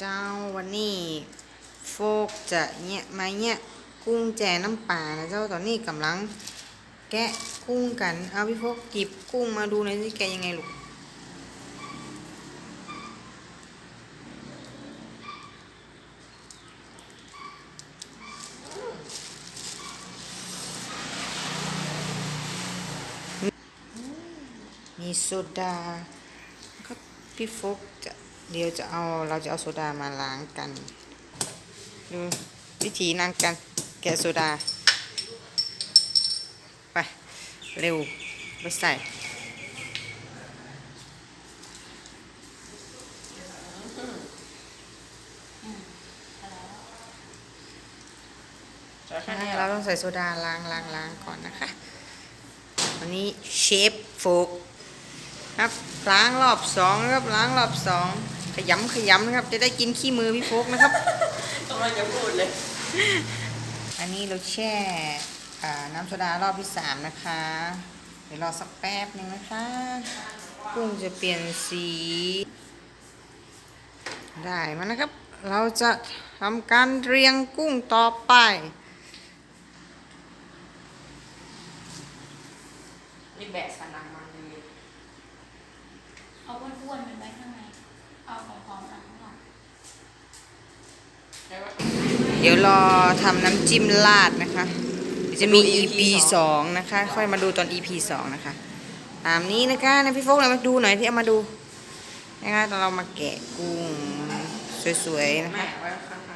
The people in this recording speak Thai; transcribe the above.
เจ้าวันนี้โฟกจะเนี่ยมาเนี่ยกุ้งแจน้ำปลานะเจ้าตอนนี้กำลัง แกะกุ้งกันเอาพี่โฟกหยิบกุ้งมาดูหน่อยสิแกะยังไงลูกมีโซดาก็พี่โฟกจะ เดี๋ยวจะเอาเราจะเอาโซดามาล้างกัน ดูวิธีนั่งกันแกะโซดา ไป เร็วไปใส่เราต้องใส่โซดาล้างล้างล้างก่อนนะคะวันนี้เชฟโฟกครับล้างรอบสองครับล้างรอบสอง ขยำขยำนะครับ จะได้กินขี้มือพี่โฟกนะครับกำลังจะพูดเลย อันนี้เราแช่อ่าน้ำโซดารอบที่สามนะคะ เดี๋ยวรอสักแป๊บหนึ่งนะคะกุ้งจะเปลี่ยนสี ได้มานะครับ เราจะทำการเรียงกุ้งต่อไป นี่แบะสันหลังมันเลยเอาอ้วนๆมันไว้ข้างในเอาของหอมๆข้างนอกแล้วก็เดี๋ยวรอทำน้ำจิ้มราดนะคะเดี๋ยวจะมี EP สองนะคะ ค่อยมาดูตอน EP สองนะคะ ตามนี้นะคะนะพี่โฟกเรามาดูหน่อยที่เอามาดูนะคะตอนเรามาแกะกุ้งสวยๆนะคะ แม่ไว้ข้